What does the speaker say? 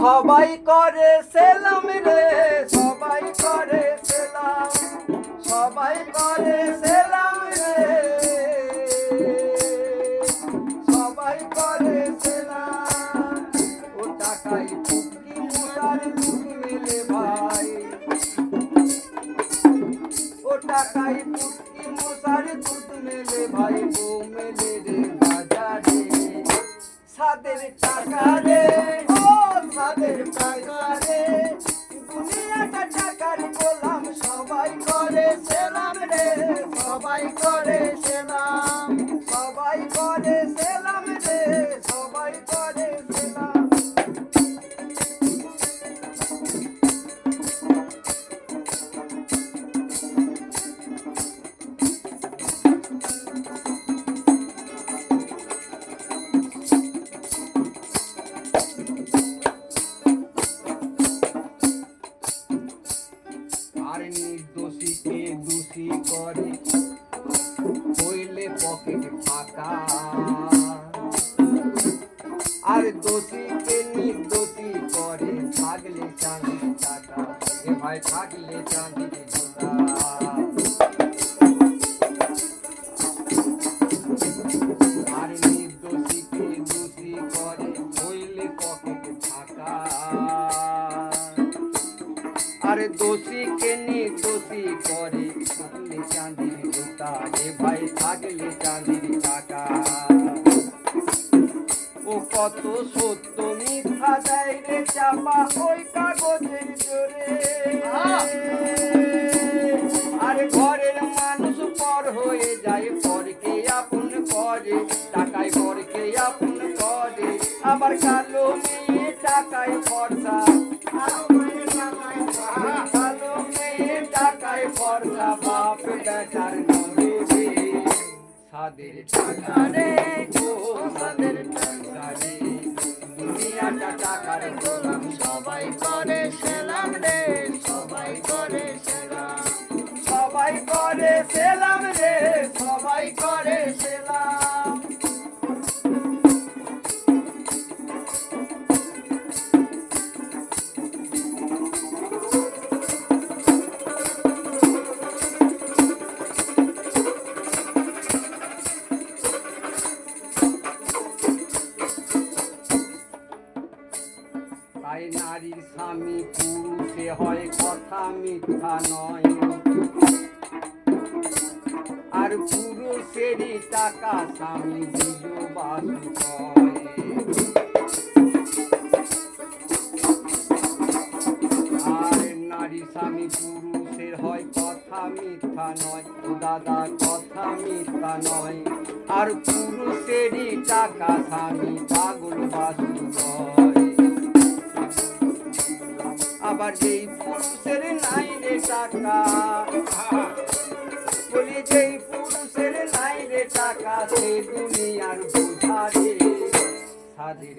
সবাই করে সেলাম রে, সবাই করে সেলাম, সবাই করে সেলাম রে। সবাই করে সেলাম, ও টাকাই মোটার দুধ মেলে ভাই। ও টাকাই পুকি মশার দুধ মেলে ভাই, বউ মেলে রে। সাদের টাকা রে ও সাদের টাকা রে দুনিয়াটা টাকার গোলাম সবাই করে, সেলাম রে, সবাই করে সেলাম। করে। হইলে পকেট ফাঁকা। আর দোষীকে নির্দোষী করে, থাকলে চান টাকা। এ ভাই থাকলে চাঁদি আরে দোষীকে নির্দোষী? করে থাকলে চাঁদির জুতা রে ভাই থাকলে চাঁদির টাকা। ও কত সত্য মিথ্যা দেয় রে চাপা ওই কাগজের জোরে। আরে ঘরের মানুষ পর হয়ে যায় পরকে আপন করে? টাকায় পরকে আপন করে? আবার কালো মেয়ে টাকায় ফর্সা ফর্সা বাপ বেটার নরে রে সাদের টাকা রে ও সাদের টাকা রে দুনিয়াটা টাকার গোলাম, সবাই করে সেলাম রে, সবাই করে সেলাম। সবাই করে সেলাম রে, সবাই করে তাই নারীর স্বামী পুরুষে হয় কথা মিথ্যা নয়। আর পুরুষেরই টাকা স্বামী কয় আর নারী স্বামী পুরুষের হয় কথা মিথ্যা নয়। দাদা, কথা মিথ্যা নয়। আর পুরুষেরই টাকা স্বামী পাগল বাসু কয় আবার যেই পুরুষের নাই রে টাকা, বলি যেই পুরুষের নাই রে টাকা, সে দুনিয়ার বোঝা রে সাদের